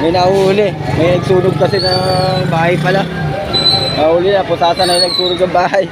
May nahuhuli. May nagsunog kasi ng bahay pala. Nahuli na, pusasa na yung nagsunog ng bahay.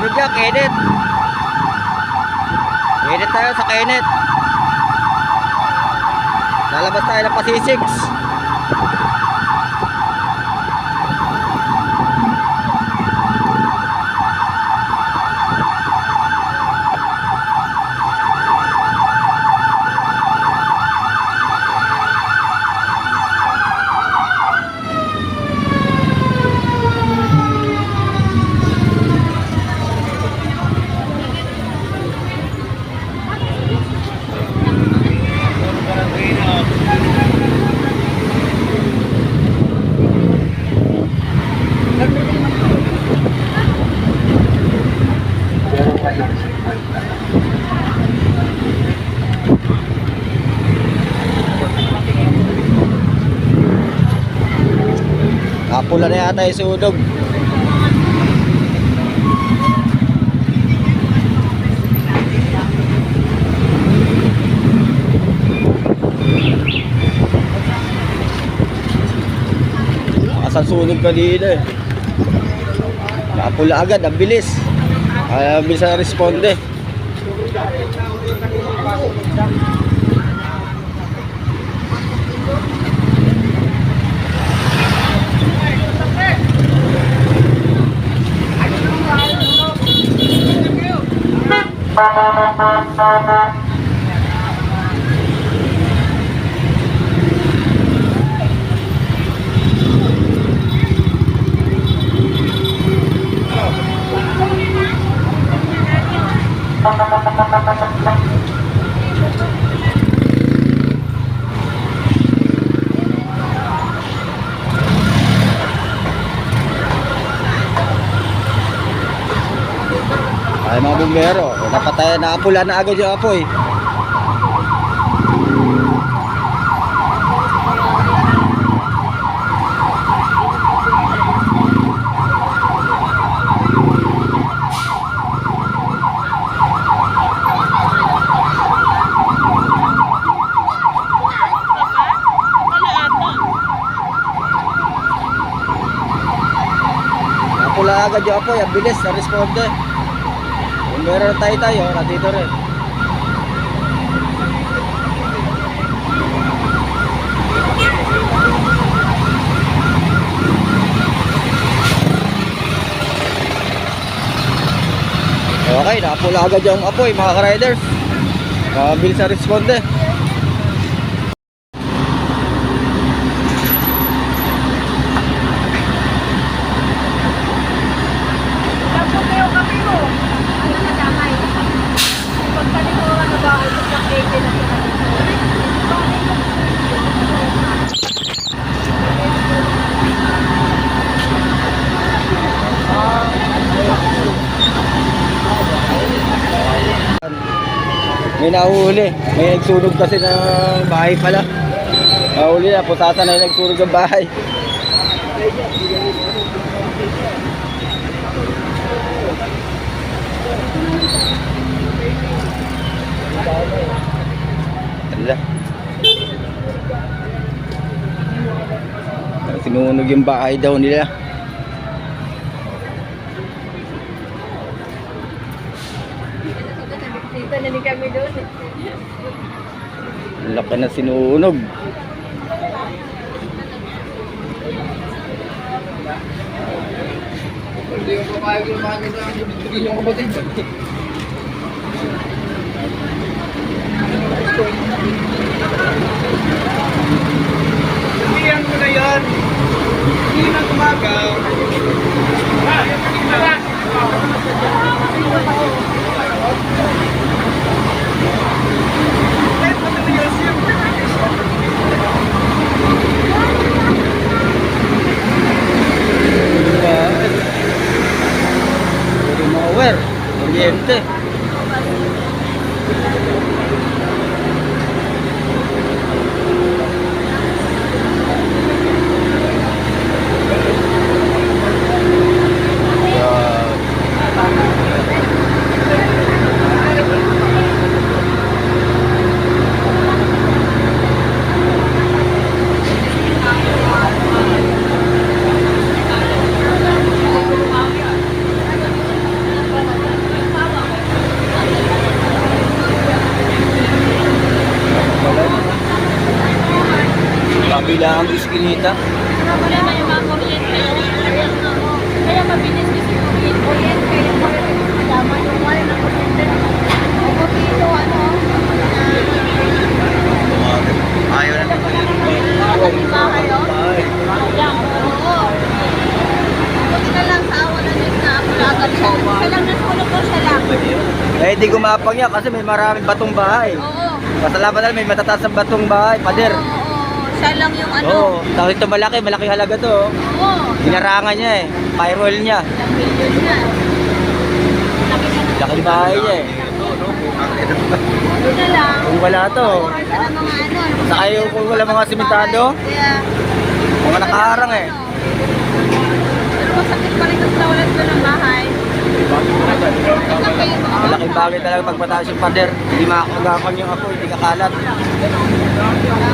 Sunog yan, Kenneth. Kenneth tayo sa Kenneth. Lalabas tayo ng Pasisigs. Kapula na yata yung sunog. Asan sunog kanina eh. Kapula agad, ang bilis. Ang bilis na responde. Ay mga bumbero, napatay na apula na agad yung apoy. Agad yung apoy, ang bilis na responde. Kung meron tayo tayo, nandito rin. Okay, napula agad yung apoy mga ka-riders. Mabilis na responde. Tapos kayo kami mo. Ano na damay? Pagkali ko ano ba, ito sa kete na May nahuhuli. May nagsunog kasi ng bahay pala. Nahuli na, pusasa na yung nagsunog ng bahay. Ala. Sinunog yung bahay daw nila. Dito na din kami doon. Ang laki na sinunog. Hindi yung papayag yung mga nila yung kapatid. Sabihan mo na yan. Hindi na gumagaw. Kuryente. Yeah. Kabila ang iskinita. Wala na yung mga kuryente. Kaya mabilis kasi yung kuryente. Madama yung wala ng kuryente. Ako dito, ano? Ayaw na Bahay, oh. Ayan, oo. Buti na lang sa awa na Diyos na agad siya. Siya lang nasunog ko siya lang. Eh, di gumapang yan kasi may maraming batong bahay. Oo. Pasalamat na may matataas ang batong bahay, pader. Oo. Siya lang yung ano. Oo, oh, tapos ito malaki, malaki halaga to. oh. Oo. Inarangan niya eh. Fire oil niya. Ilang na. Laki na ng- Laki ng bahay niya eh. Buti na lang. Kung wala to, Siya lang mga ano. ano, Saka yung kung wala mga simentado, Kaya, mga nakaharang eh. Pero masakit pa rin kasi nawalan ko ng bahay. Masakit. Malaking bagay talaga pagpataas yung pader. Hindi makakagapan yung ako, hindi kakalat. Sawa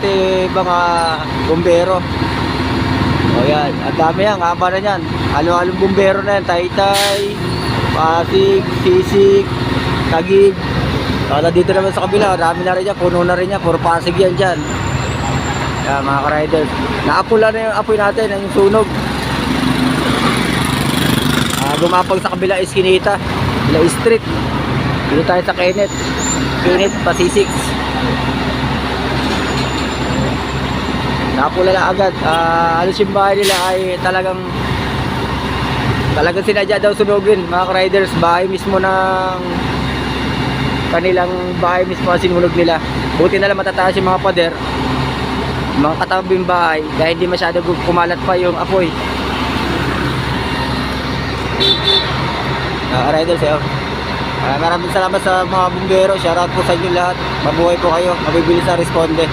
Ate mga bumbero. O yan, ang dami yan, haba na yan. Halo-halong bumbero na yan, Taytay, Pasig, Sisig, Tagig. Kala dito naman sa kabila, dami na rin yan, puno na rin yan, puro Pasig yan dyan. Yan mga ka-riders. Naapula na yung apoy natin, yung sunog. Ah, gumapag sa kabila iskinita, Bila Street. Dito tayo sa Kenneth. Kenneth, Pasisix. Napula na agad. Ah, alos yung bahay nila ay talagang talagang sinadya daw sunugin mga riders bahay mismo ng kanilang bahay mismo ang sinunog nila. Buti na lang matataas yung mga pader mga katabing bahay dahil hindi masyado kumalat pa yung apoy. Mga riders eh. Ah, maraming salamat sa mga bumbero. Shoutout po sa inyo lahat. Mabuhay po kayo. Mabibilis sa responde